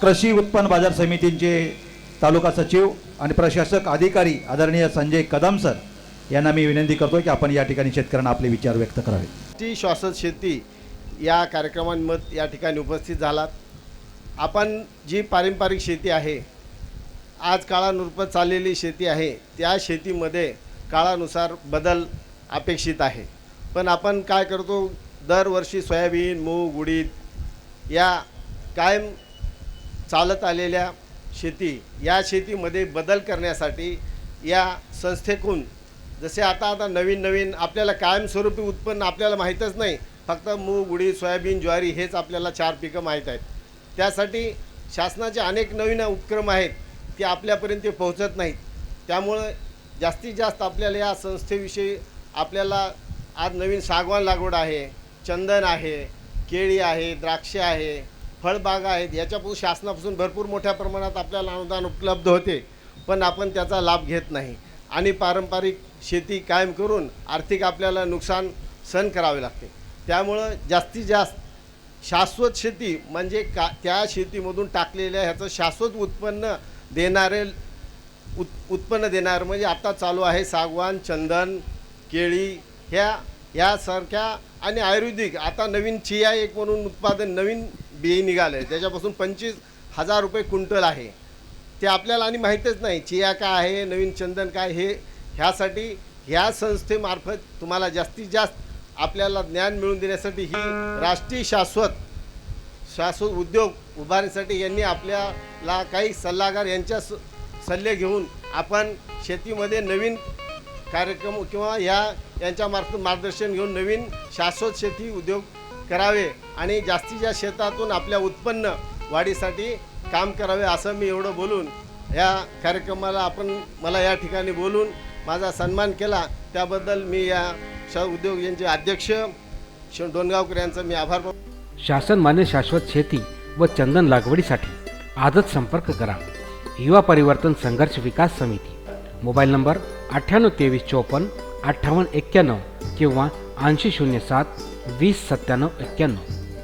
कृषी उत्पन्न बाजार समितींचे तालुका सचिव आणि प्रशासक अधिकारी आदरणीय संजय कदम सर यांना मी विनंती करतो की आपण या ठिकाणी शेतकऱ्यांना आपले विचार व्यक्त करावे. ती शाश्वत शेती या कार्यक्रमांमध्ये या ठिकाणी उपस्थित झालात. आपण जी पारंपरिक शेती आहे आज काळानुरूप चाललेली शेती आहे त्या शेतीमध्ये काळानुसार बदल अपेक्षित आहे. पण आपण काय करतो दरवर्षी सोयाबीन मूग उडीद या कायम चालत आलेल्या शेती या शेतीमध्ये बदल करण्यासाठी या संस्थेकून जसे आता आता नवीन नवीन आपल्याला कायमस्वरूपी उत्पन्न आपल्याला माहीतच नाही फक्त मूग उडीद सोयाबीन ज्वारी हेच आपल्याला चार पिकं माहीत आहेत. त्यासाठी शासनाचे अनेक नवीन उपक्रम आहेत ते आपल्यापर्यंत ते पोहोचत नाहीत. त्यामुळं जास्तीत जास्त आपल्याला या संस्थेविषयी आपल्याला आज नवीन सागवान लागवड आहे चंदन आहे केळी आहे द्राक्षे आहे फळबागा आहेत याच्यापासून शासनापासून भरपूर मोठ्या प्रमाणात आपल्याला अनुदान उपलब्ध होते पण आपण त्याचा लाभ घेत नाही. आणि पारंपरिक शेती कायम करून आर्थिक आपल्याला नुकसान सहन करावे लागते. त्यामुळं जास्तीत जास्त शाश्वत शेती म्हणजे का त्या शेतीमधून टाकलेल्या ह्याचं शाश्वत उत्पन्न देणारे उत् उत्पन्न देणार म्हणजे आता चालू आहे सागवान चंदन केळी ह्या यासारख्या आणि आयुर्वेदिक. आता नवीन चिया एक म्हणून उत्पादन नवीन बी निघालं आहे त्याच्यापासून पंचवीस हजार रुपये क्विंटल आहे. ते आपल्याला आणि माहीतच नाही चिया काय आहे नवीन चंदन काय हे ह्यासाठी ह्या संस्थेमार्फत तुम्हाला जास्तीत जास्त आपल्याला ज्ञान मिळवून देण्यासाठी ही राष्ट्रीय शाश्वत शाश्वत उद्योग उभारण्यासाठी यांनी आपल्याला काही सल्लागार यांच्या स सल्ले घेऊन आपण शेतीमध्ये नवीन कार्यक्रम किंवा ह्या यांच्यामार्फत मार्गदर्शन घेऊन नवीन शाश्वत शेती उद्योग करावे आणि जास्तीत जास्त शेतातून आपल्या उत्पन्न वाढीसाठी काम करावे असं मी एवढं बोलून या कार्यक्रमाला आपण मला या ठिकाणी बोलून माझा सन्मान केला. त्याबद्दल मी या श उद्योग यांचे अध्यक्ष श डोनगावकर यांचा मी आभार शासन मान्य शाश्वत शेती व चंदन लागवडीसाठी आजच संपर्क करा. युवा परिवर्तन संघर्ष विकास समिती. मोबाईल नंबर अठ्ठ्याण्णव तेवीस चोपन्न अठ्ठावन्न एक्क्याण्णव किंवा ऐंशी शून्य सात वीस सत्त्याण्णव एक्क्याण्णव.